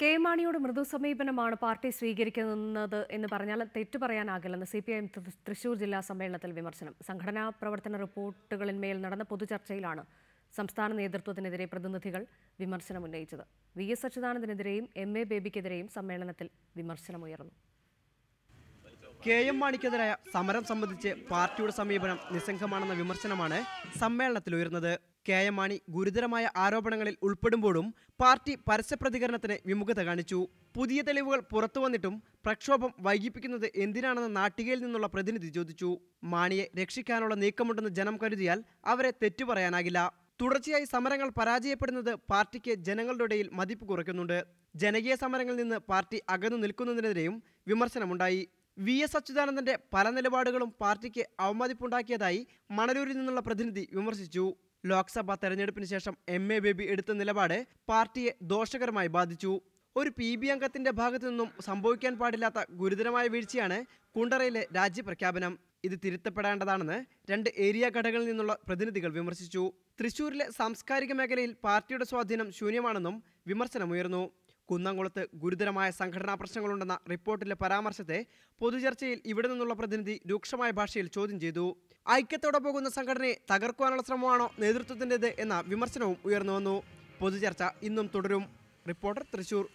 K മാണിയോട് മൃദു സമീപനമാണ് party സ്വീകരിക്കുന്നത് എന്ന് പറഞ്ഞാൽ തെറ്റു പറയാനാകില്ലെന്ന് C P I M Thrissur ജില്ലാ സമ്മേളനത്തിൽ വിമർശനം. സംഘടനാ പ്രവർത്തന റിപ്പോർട്ടുകളിന്മേൽ നടന്ന പൊതുചർച്ചയിലാണ് സംസ്ഥാന നേതൃത്വത്തിനെതിരെ പ്രതിനിധികൾ വിമർശനം ഉന്നയിച്ചത്. വി എസ് അച്യുതാനന്ദനെതിരെയും എം എ ബേബിക്കെതിരെയും സമ്മേളനത്തിൽ വിമർശനമുയർന്നു. കെ എം മാണിക്കെതിരായ സമരം സംബന്ധിച്ച് പാർട്ടിയുടെ സമീപനം നിസ്സംഗമാണെന്ന വിമർശനമാണ് സമ്മേളനത്തിൽ ഉയർന്നത്. കെ എം മാണി ഗുരുതരമായ ആരോപണങ്ങളിൽ ഉൾപ്പെടുമ്പോഴും പാർട്ടി പരസ്യ പ്രതികരണത്തിന് വിമുഖത കാണിച്ചു. പുതിയ തെളിവുകൾ പുറത്തു വന്നിട്ടും പ്രക്ഷോഭം വൈകിപ്പിക്കുന്നത് എന്തിനാണെന്ന് നാട്ടികയിൽ നിന്നുള്ള പ്രതിനിധി ചോദിച്ചു. മാണിയെ രക്ഷിക്കാനുള്ള നീക്കമുണ്ടെന്ന് ജനം കരുതിയാൽ അവരെ തെറ്റു പറയാനാകില്ല തുടർച്ചയായി സമരങ്ങൾ പരാജയപ്പെടുന്നത് പാർട്ടിക്ക് ജനങ്ങളുടെ ഇടയിൽ മതിപ്പ് കുറയ്ക്കുന്നുണ്ട്. ജനകീയ സമരങ്ങളിൽ നിന്ന് പാർട്ടി അകന്നു നിൽക്കുന്നതിനെതിരെയും വിമർശനമുണ്ടായി. വി. എസ്. അച്യുതാനന്ദന്റെ പല നിലപാടുകളും പാർട്ടിക്ക് അവമതിപ്പുണ്ടാക്കിയതായി മണലൂരിൽ നിന്നുള്ള പ്രതിനിധി വിമർശിച്ചു. ലോക്സഭാ തെരഞ്ഞെടുപ്പിന് ശേഷം എം എ ബേബി എടുത്ത നിലപാട് പാർട്ടിയെ ദോഷകരമായി ബാധിച്ചു. ഒരു പി ബി അംഗത്തിന്റെ ഭാഗത്തു നിന്നും സംഭവിക്കാൻ പാടില്ലാത്ത ഗുരുതരമായ വീഴ്ചയാണ് കുണ്ടറയിലെ രാജ്യപ്രഖ്യാപനം. ഇത് തിരുത്തപ്പെടേണ്ടതാണെന്ന് രണ്ട് ഏരിയ ഘടകങ്ങളിൽ നിന്നുള്ള പ്രതിനിധികൾ വിമർശിച്ചു. തൃശൂരിലെ സാംസ്കാരിക മേഖലയിൽ പാർട്ടിയുടെ സ്വാധീനം ശൂന്യമാണെന്നും വിമർശനമുയർന്നു. കുന്നംകുളത്ത് ഗുരുതരമായ സംഘടനാ പ്രശ്നങ്ങളുണ്ടെന്ന റിപ്പോർട്ടിലെ പരാമർശത്തെ പൊതുചർച്ചയിൽ ഇവിടെ നിന്നുള്ള പ്രതിനിധി രൂക്ഷമായ ഭാഷയിൽ ചോദ്യം ചെയ്തു. ഐക്യത്തോടെ പോകുന്ന സംഘടനയെ തകർക്കുവാനുള്ള ശ്രമമാണോ നേതൃത്വത്തിന്റെത് എന്ന വിമർശനവും ഉയർന്നു വന്നു. പൊതുചർച്ച ഇന്നും തുടരും. റിപ്പോർട്ടർ തൃശൂർ.